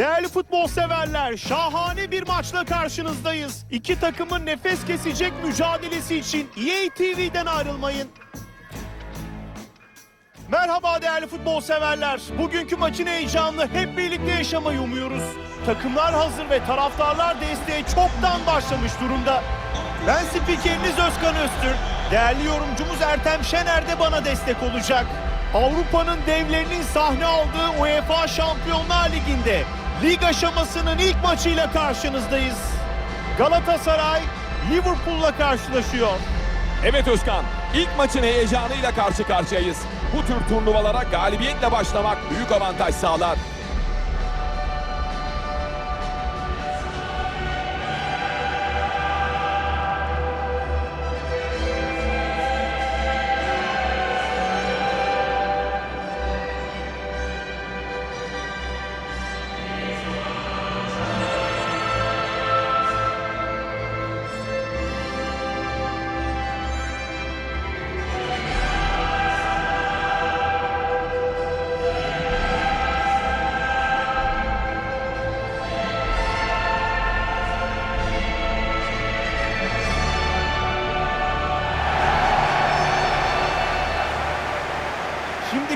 Değerli futbol severler, şahane bir maçla karşınızdayız. İki takımın nefes kesecek mücadelesi için EA TV'den ayrılmayın. Merhaba değerli futbol severler. Bugünkü maçın heyecanını hep birlikte yaşamayı umuyoruz. Takımlar hazır ve taraftarlar desteğe çoktan başlamış durumda. Ben spikeriniz Özkan Öztürk. Değerli yorumcumuz Ertem Şener de bana destek olacak. Avrupa'nın devlerinin sahne aldığı UEFA Şampiyonlar Ligi'nde lig aşamasının ilk maçıyla karşınızdayız. Galatasaray Liverpool'la karşılaşıyor. Evet Özkan, ilk maçın heyecanıyla karşı karşıyayız. Bu tür turnuvalara galibiyetle başlamak büyük avantaj sağlar.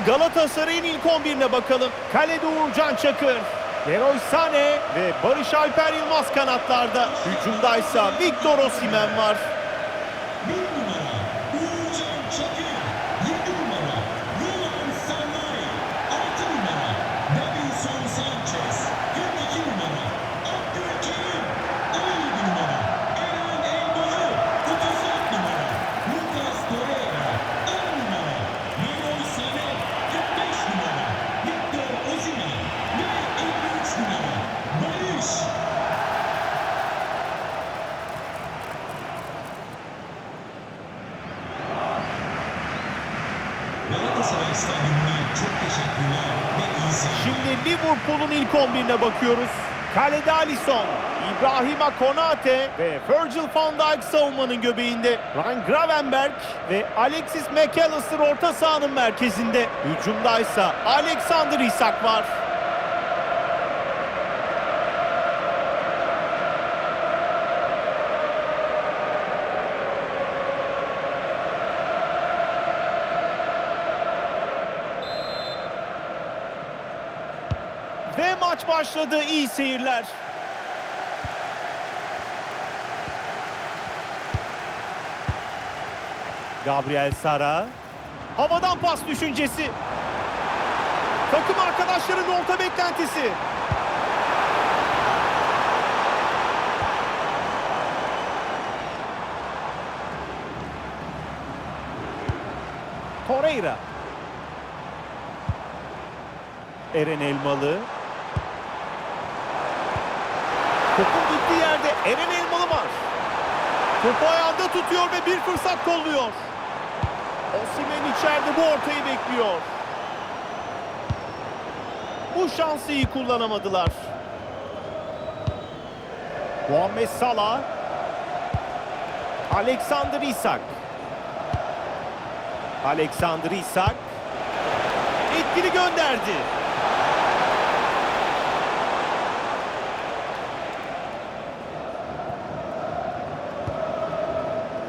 Galatasaray'ın ilk 11'ine bakalım. Kalede Uğurcan Çakır, Leroy Sané ve Barış Alper Yılmaz kanatlarda. Hücumdaysa Victor Osimhen var. Bir numara Uğurcan Çakır. Yedi numara Roland Sanay. Altı numara Davinson Sanchez. Kırk iki numara Abdülkerim. On yedi numara Eren Elmalı. Otuz dört numara Lucas Torreira. On numara Leroy Sané. Kırk beş numara Victor Osimhen. Ve elli üç numara Barış Galatasaray Stadyumuna çok teşekkürler ve iyi seyirler. Liverpool'un ilk 11'ine bakıyoruz. Kalede Alisson, İbrahima Konate ve Virgil van Dijk savunmanın göbeğinde. Ryan Gravenberg ve Alexis McAllister orta sahanın merkezinde. Hücumdaysa Alexander Isak var. Ve maç başladı. İyi seyirler. Gabriel Sara. Havadan pas düşüncesi. Takım arkadaşların orta beklentisi. Torreira. Eren Elmalı. Topun gittiği yerde Eren Elmalı var. Topu ayağında tutuyor ve bir fırsat kolluyor. Osimhen içeride bu ortayı bekliyor. Bu şansı iyi kullanamadılar. Muhammed Salah. Alexander Isak. Alexander Isak. Etkili gönderdi.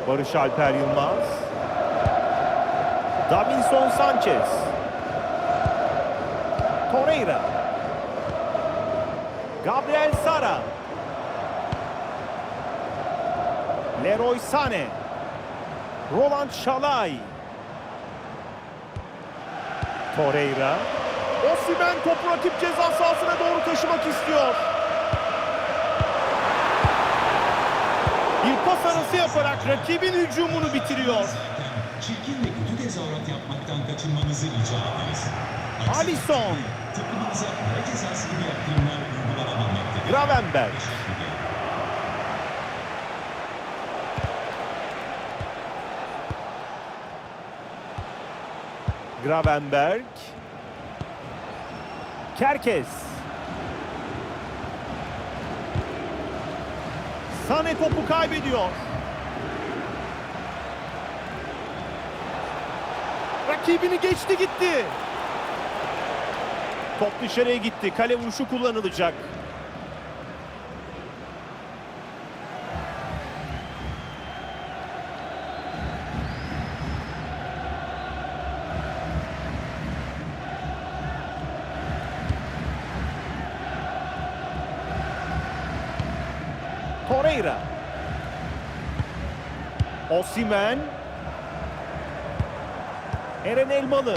Barış Alper Yılmaz. Davinson Sanchez. Torreira. Gabriel Sara. Leroy Sané. Roland Şalay. Torreira. Osimhen topu rakip ceza sahasına doğru taşımak istiyor. Bir pas arası yaparak rakibin hücumunu bitiriyor. Çirkin ve kötü tezahürat yapmaktan kaçınmanızı rica ederiz. Alisson. Takımınıza para cezası gibi yaptırımlar uygulanabilmektedir. Gravenberg. Gravenberg. Kerkez. Sane topu kaybediyor. Rakibini geçti gitti. Top dışarıya gitti. Kale vuruşu kullanılacak. Torreira. Osimen. Eren Elmalı.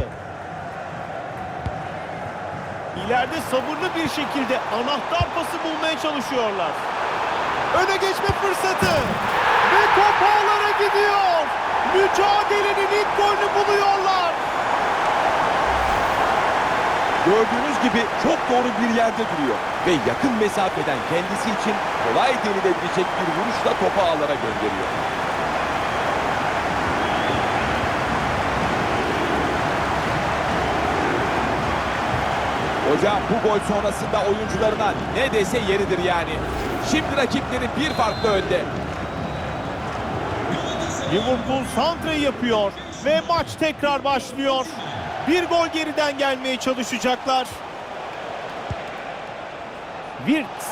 İleride sabırlı bir şekilde anahtar pası bulmaya çalışıyorlar. Öne geçme fırsatı. Ve top gidiyor. Mücadelenin ilk golünü buluyorlar. Gördüğünüz gibi çok doğru bir yerde duruyor. Ve yakın mesafeden kendisi için kolay denilebilecek bir vuruşla topu ağlara gönderiyor. Hocam bu gol sonrasında oyuncularına ne dese yeridir yani. Şimdi rakipleri bir farklı önde. Liverpool santrayı yapıyor ve maç tekrar başlıyor. Bir gol geriden gelmeye çalışacaklar. Wirtz.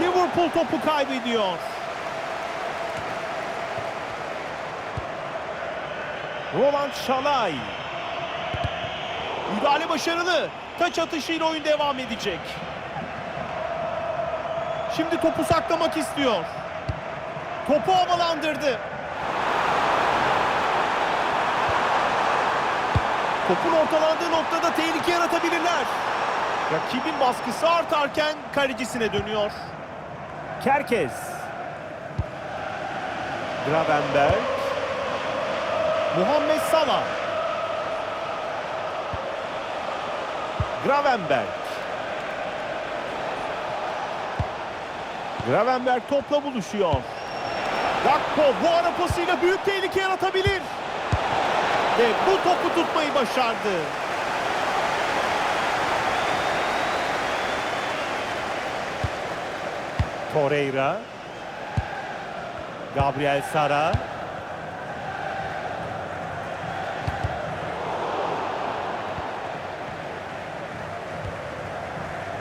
Liverpool topu kaybediyor. Roland Şalay. Müdahale başarılı. Taç atışıyla oyun devam edecek. Şimdi topu saklamak istiyor. Topu havalandırdı. Topun ortalandığı noktada tehlike yaratabilirler. Rakibin baskısı artarken kalecisine dönüyor. Kerkez. Gravenberg. Muhammed Salah. Gravenberg. Gravenberg topla buluşuyor. Gakpo bu ara pasıyla büyük tehlike yaratabilir. Ve bu topu tutmayı başardı. Torreira. Gabriel Sara.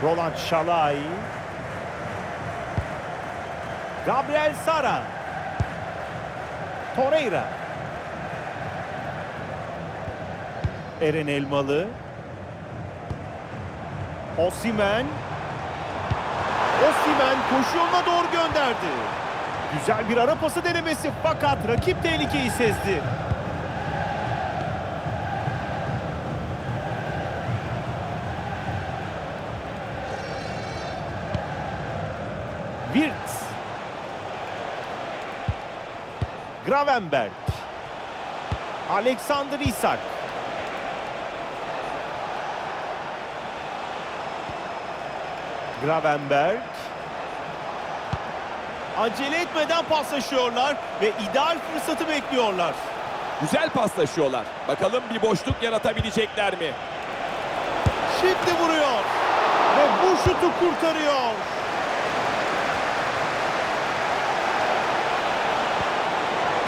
Roland Şalay. Gabriel Sara. Torreira. Eren Elmalı. Osimen. Osimen koşu yoluna doğru gönderdi. Güzel bir ara pası denemesi fakat rakip tehlikeyi sezdi. Wirtz. Gravenberg. Alexander Isak. Gravenberg. Acele etmeden paslaşıyorlar ve ideal fırsatı bekliyorlar. Güzel paslaşıyorlar. Bakalım bir boşluk yaratabilecekler mi? Şimdi vuruyor ve bu şutu kurtarıyor.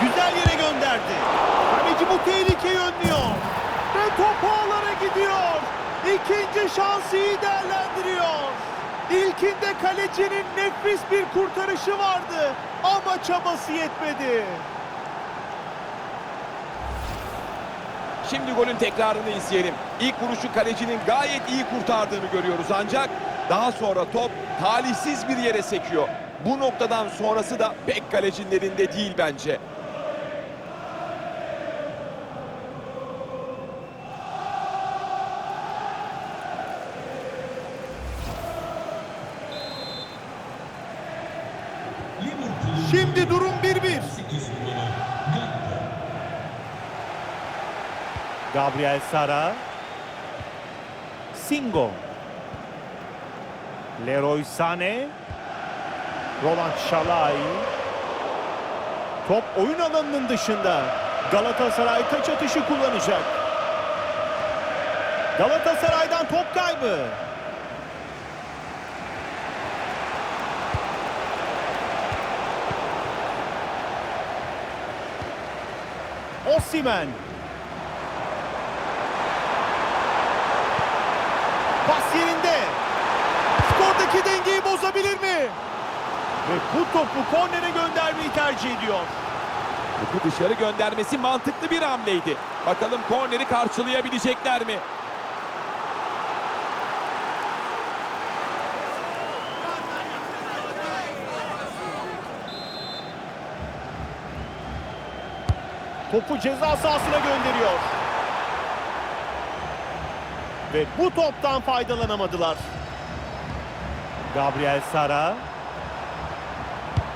Güzel yere gönderdi. Kaleci bu tehlikeyi önlüyor. Ve top ağlara gidiyor. İkinci şansı iyi değerlendiriyor. İlkinde kalecinin nefis bir kurtarışı vardı ama çabası yetmedi. Şimdi golün tekrarını izleyelim. İlk vuruşu kalecinin gayet iyi kurtardığını görüyoruz ancak daha sonra top talihsiz bir yere sekiyor. Bu noktadan sonrası da pek kalecinin elinde değil bence. Liverpool Şimdi durum 1-1. 8 numara Gakpo. Gabriel Sara. Singo. Leroy Sané. Roland Şalay. Top oyun alanının dışında. Galatasaray taç atışı kullanacak. Galatasaray'dan top kaybı. Osimen. Pas yerinde. Skordaki dengeyi bozabilir mi? Ve bu topu kornere göndermeyi tercih ediyor. Topu dışarı göndermesi mantıklı bir hamleydi. Bakalım korneri karşılayabilecekler mi? Topu ceza sahasına gönderiyor. Ve bu toptan faydalanamadılar. Gabriel Sara.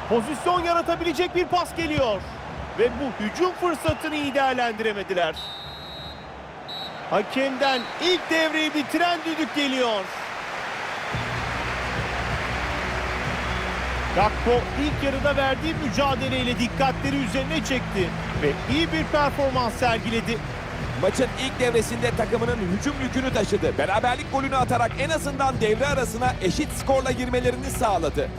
Pozisyon yaratabilecek bir pas geliyor. Ve bu hücum fırsatını iyi değerlendiremediler. Hakemden ilk devreyi bitiren düdük geliyor. Gakpo ilk yarıda verdiği mücadeleyle dikkatleri üzerine çekti ve iyi bir performans sergiledi. Maçın ilk devresinde takımının hücum yükünü taşıdı. Beraberlik golünü atarak en azından devre arasına eşit skorla girmelerini sağladı.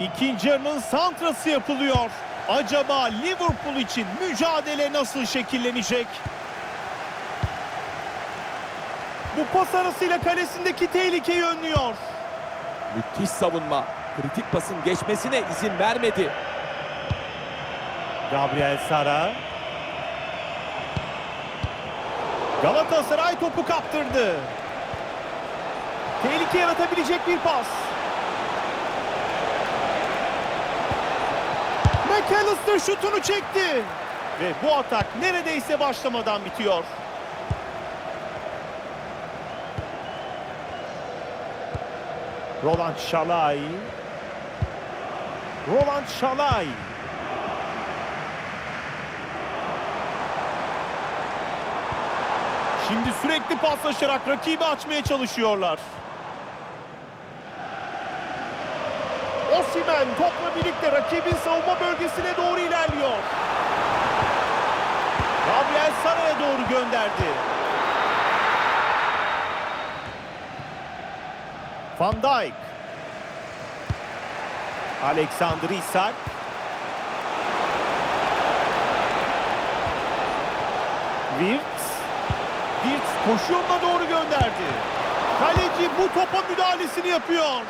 İkinci yarının santrası yapılıyor. Acaba Liverpool için mücadele nasıl şekillenecek? Bu pas arasıyla kalesindeki tehlikeyi önlüyor. Müthiş savunma. Kritik pasın geçmesine izin vermedi. Gabriel Sara. Galatasaray topu kaptırdı. Tehlike yaratabilecek bir pas. McAllister şutunu çekti. Ve bu atak neredeyse başlamadan bitiyor. Roland Şalay. Roland Şalay. Şimdi sürekli paslaşarak rakibi açmaya çalışıyorlar. Osimhen topla birlikte rakibin savunma bölgesine doğru ilerliyor. Gabriel Sara'ya doğru gönderdi. Van Dijk. Alexander Isak. Wirtz. Wirtz koşu doğru gönderdi. Kaleci bu topa müdahalesini yapıyor.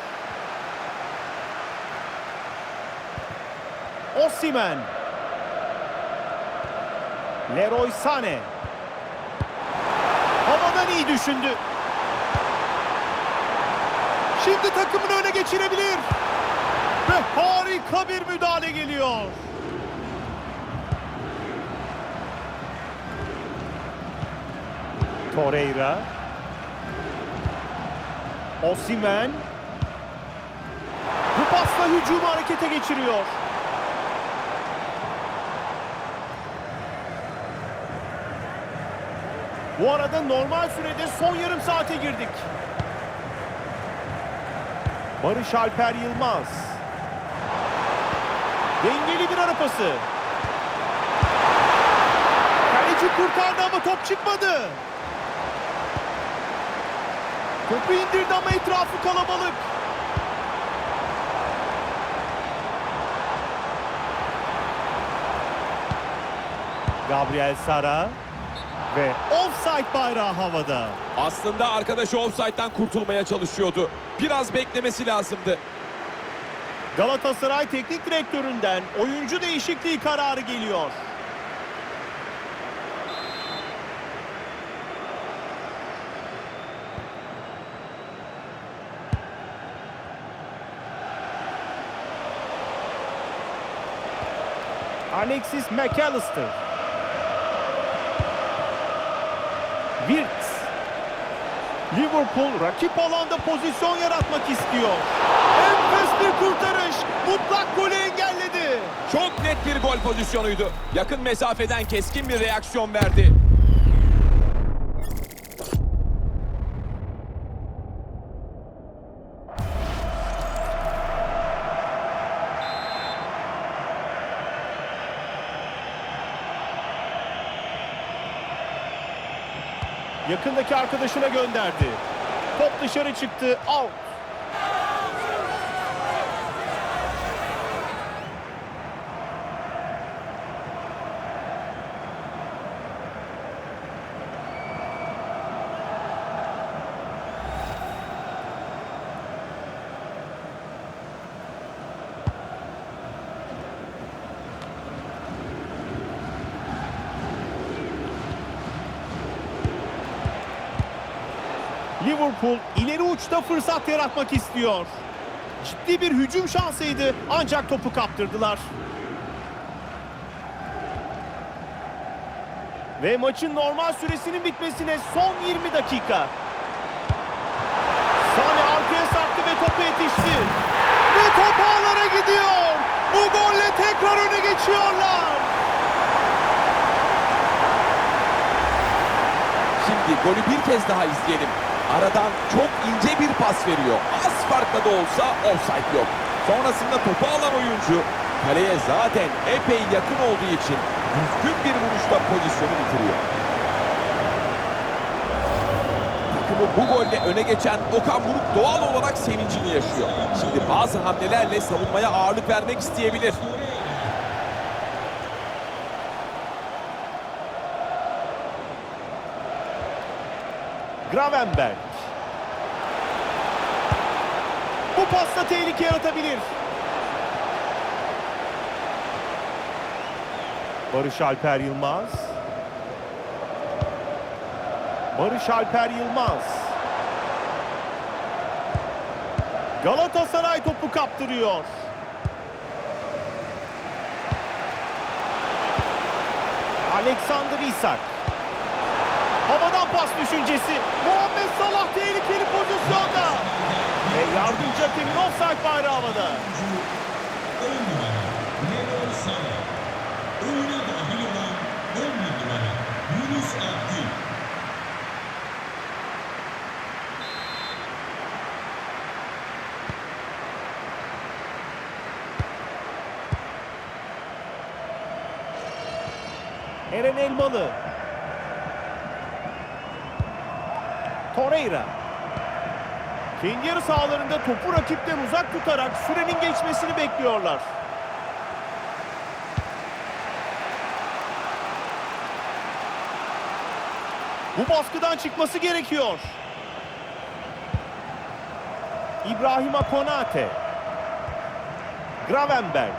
Osimhen. Leroy Sané. Havadan iyi düşündü. Şimdi takımını öne geçirebilir. Ve harika bir müdahale geliyor. Torreira. Osimhen. Bu pasla hücumu harekete geçiriyor. Bu arada normal sürede son yarım saate girdik. Barış Alper Yılmaz. Dengeli bir ara pası. Kaleci kurtardı ama top çıkmadı. Topu indirdi ama etrafı kalabalık. Gabriel Sara ve offside bayrağı havada. Aslında arkadaşı offside'dan kurtulmaya çalışıyordu. Biraz beklemesi lazımdı. Galatasaray Teknik Direktöründen oyuncu değişikliği kararı geliyor. Alexis McAllister. Wirtz. Liverpool rakip alanda pozisyon yaratmak istiyor. Enfes bir kurtarış. Mutlak golü engelledi. Çok net bir gol pozisyonuydu. Yakın mesafeden keskin bir reaksiyon verdi. Yakındaki arkadaşına gönderdi. Top dışarı çıktı. Out. Liverpool uçta fırsat yaratmak istiyor. Ciddi bir hücum şansıydı ancak topu kaptırdılar. Ve maçın normal süresinin bitmesine son 20 dakika. Sane arkaya sarktı ve topu yetişti. Ve top ağlara gidiyor. Bu golle tekrar öne geçiyorlar. Şimdi golü bir kez daha izleyelim. Aradan çok ince bir pas veriyor. Az farkla da olsa offside yok. Sonrasında topu alan oyuncu kaleye zaten epey yakın olduğu için düzgün bir vuruşla pozisyonu bitiriyor. Takımı bu golle öne geçen Okan Buruk doğal olarak sevincini yaşıyor. Şimdi bazı hamlelerle savunmaya ağırlık vermek isteyebilir. Gravenberg. Bu pasta tehlike yaratabilir. Barış Alper Yılmaz. Barış Alper Yılmaz. Galatasaray topu kaptırıyor. Alexander Isak. Havadan pas düşüncesi. Muhammed Salah tehlikeli pozisyonda. Ve yardımcı hakemin offside bayrağı havada. 10 numara Leroy Sané. Oyuna dahil olan 11 numara Yunus Abdül. Eren Elmalı. Torreira. Kendi yarı sahalarında topu rakipten uzak tutarak sürenin geçmesini bekliyorlar. Bu baskıdan çıkması gerekiyor. İbrahima Konate. Gravenberg.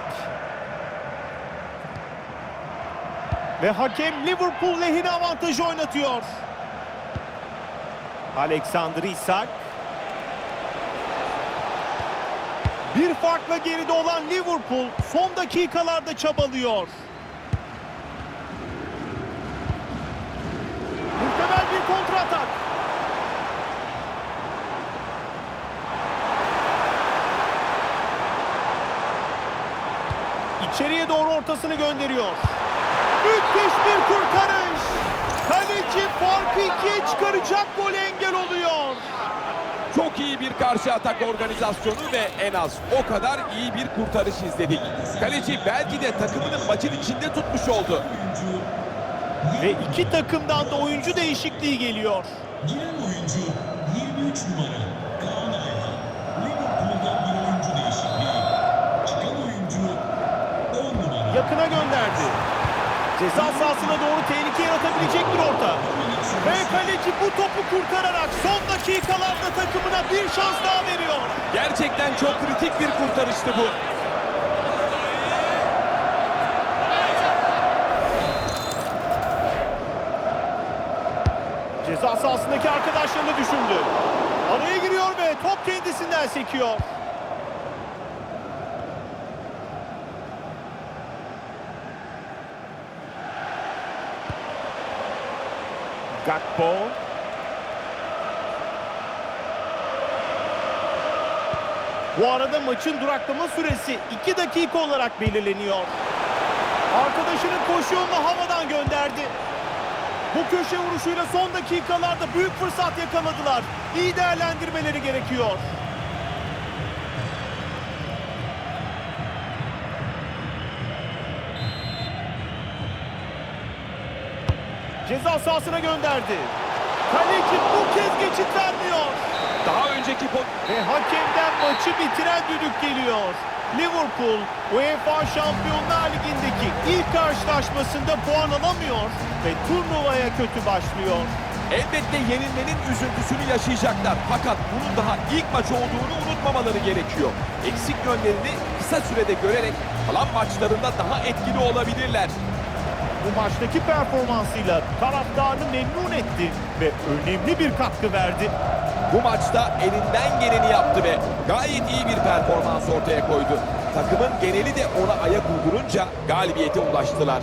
Ve hakem Liverpool lehine avantajı oynatıyor. Alexander Isak. Bir farkla geride olan Liverpool son dakikalarda çabalıyor. Muhtemel bir kontratak. İçeriye doğru ortasını gönderiyor. Müthiş bir kurtarış. Kaleci farkı ikiye çıkaracak gole engel oluyor. Çok iyi bir karşı atak organizasyonu ve en az o kadar iyi bir kurtarış izledik. Kaleci belki de takımının maçın içinde tutmuş oldu. Ve iki takımdan da oyuncu değişikliği geliyor. Giren oyuncu 23 numara Kaan Ayhan. Liverpool'dan bir oyuncu değişikliği. Çıkan oyuncu 10 numara. Yakına gönderdi. Ceza sahasına doğru tehlike yaratabilecek bir orta. Ve kaleci bu topu kurtararak son dakikalarda takımına bir şans daha veriyor. Gerçekten çok kritik bir kurtarıştı bu. Ceza sahasındaki arkadaşlarını düşündü. Araya giriyor ve top kendisinden sekiyor. Gakpo. Bu arada maçın duraklama süresi 2 dakika olarak belirleniyor. Arkadaşının koşu yolunu havadan gönderdi. Bu köşe vuruşuyla son dakikalarda büyük fırsat yakaladılar. İyi değerlendirmeleri gerekiyor. Ceza sahasına gönderdi. Kaleci bu kez geçit vermiyor. Daha önceki pot Ve hakemden maçı bitiren düdük geliyor. Liverpool UEFA Şampiyonlar Ligi'ndeki ilk karşılaşmasında puan alamıyor ve turnuvaya kötü başlıyor. elbette yenilmenin üzüntüsünü yaşayacaklar. Fakat bunun daha ilk maç olduğunu unutmamaları gerekiyor. Eksik yönlerini kısa sürede görerek kalan maçlarında daha etkili olabilirler. Bu maçtaki performansıyla taraftarını memnun etti ve önemli bir katkı verdi. Bu maçta elinden geleni yaptı ve gayet iyi bir performans ortaya koydu. Takımın geneli de ona ayak uydurunca galibiyete ulaştılar.